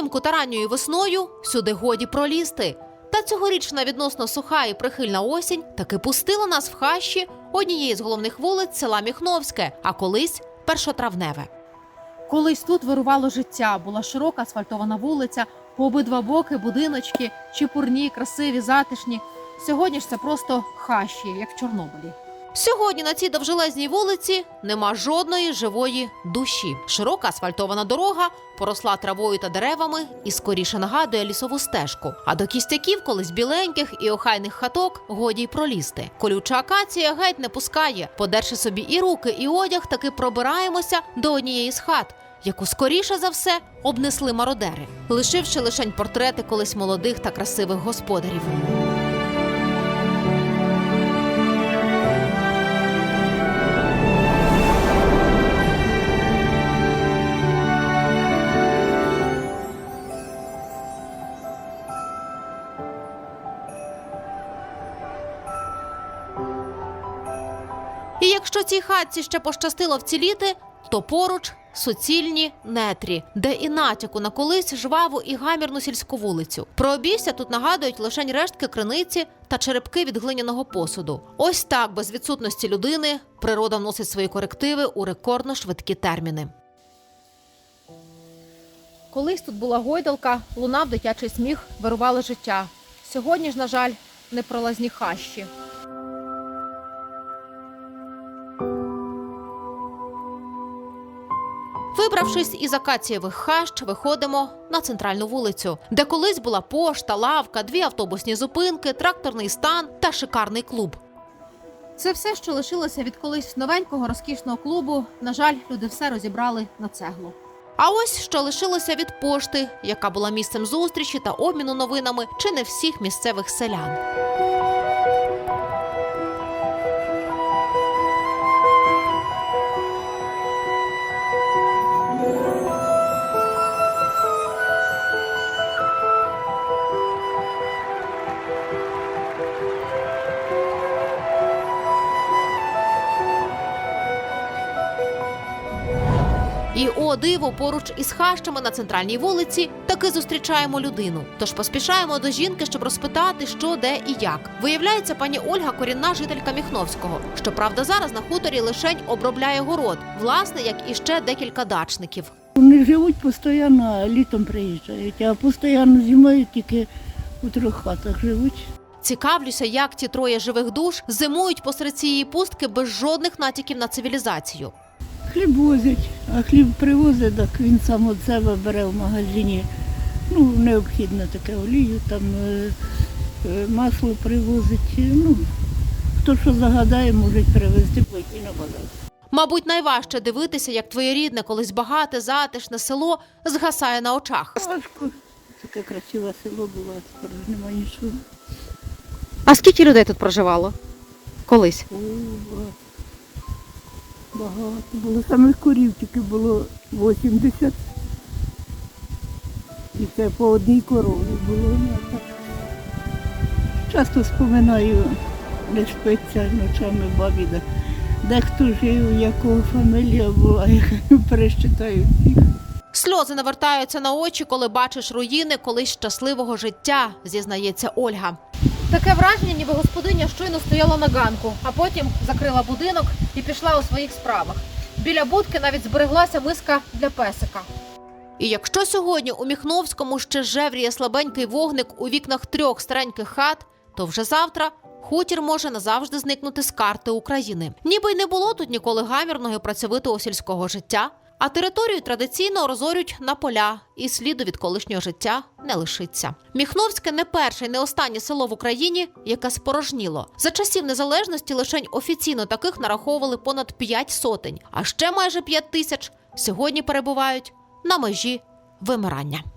взимку та ранньою весною сюди годі пролізти. Та цьогорічна відносно суха і прихильна осінь таки пустила нас в хащі однієї з головних вулиць села Міхновське, а колись першотравневе. Колись тут вирувало життя, була широка асфальтована вулиця, по обидва боки будиночки, чепурні, красиві, затишні. Сьогодні ж це просто хащі, як в Чорнобилі. Сьогодні на цій довжелезній вулиці нема жодної живої душі. Широка асфальтована дорога поросла травою та деревами і скоріше нагадує лісову стежку. А до кістяків колись біленьких і охайних хаток годі й пролізти. Колюча акація геть не пускає. Подерши собі і руки, і одяг, таки пробираємося до однієї з хат. Яку скоріше за все обнесли мародери, лишивши лишень портрети колись молодих та красивих господарів. І якщо цій хатці ще пощастило вціліти, то поруч суцільні нетрі, де і натяку на колись жваву і гамірну сільську вулицю. Про обійстя тут нагадують лишень рештки криниці та черепки від глиняного посуду. Ось так, без відсутності людини, природа вносить свої корективи у рекордно швидкі терміни. Колись тут була гойдалка, лунав дитячий сміх, вирувало життя. Сьогодні ж, на жаль, непролазні хащі. Вибравшись із акацієвих хащ, виходимо на центральну вулицю, де колись була пошта, лавка, дві автобусні зупинки, тракторний стан та шикарний клуб. Це все, що лишилося від колись новенького розкішного клубу. На жаль, люди все розібрали на цеглу. А ось що лишилося від пошти, яка була місцем зустрічі та обміну новинами чи не всіх місцевих селян. І о диво, поруч із хащами на центральній вулиці таки зустрічаємо людину. Тож поспішаємо до жінки, щоб розпитати, що, де і як. Виявляється, пані Ольга корінна жителька Міхновського. Щоправда, зараз на хуторі лишень обробляє город, власне, як і ще декілька дачників. Вони живуть постійно, а літом приїжджають, а постійно зимою тільки у трьох хатах живуть. Цікавлюся, як ті троє живих душ зимують посеред цієї пустки без жодних натяків на цивілізацію. Хліб возять, а хліб привозить, так він сам від себе бере в магазині. Ну, необхідно таке олію, там е, е, масло привозить. Ну, хто що загадає, може привезти пойти на базар. Мабуть, найважче дивитися, як твоє рідне, колись багате, затишне село згасає на очах. Важко. Таке красиве село було, тепер ж нема нічого. А скільки людей тут проживало? Колись. О, багато. Було. Самих корів тільки було 80. І це по одній корові було. Часто споминаю, не спиться ночами бабі. де- Де хто жив, якого фамілія була, я пересчитаю всіх. Сльози навертаються на очі, коли бачиш руїни колись щасливого життя, зізнається Ольга. Таке враження, ніби господиня щойно стояла на ганку, а потім закрила будинок і пішла у своїх справах. Біля будки навіть збереглася миска для песика. І якщо сьогодні у Міхновському ще жевріє слабенький вогник у вікнах трьох стареньких хат, то вже завтра хутір може назавжди зникнути з карти України. Ніби й не було тут ніколи гамірного і працьовитого сільського життя, а територію традиційно розорюють на поля, і сліду від колишнього життя не лишиться. Міхновське не перше й не останнє село в Україні, яке спорожніло. За часів незалежності лишень офіційно таких нараховували понад п'ять сотень, а ще майже п'ять тисяч сьогодні перебувають на межі вимирання.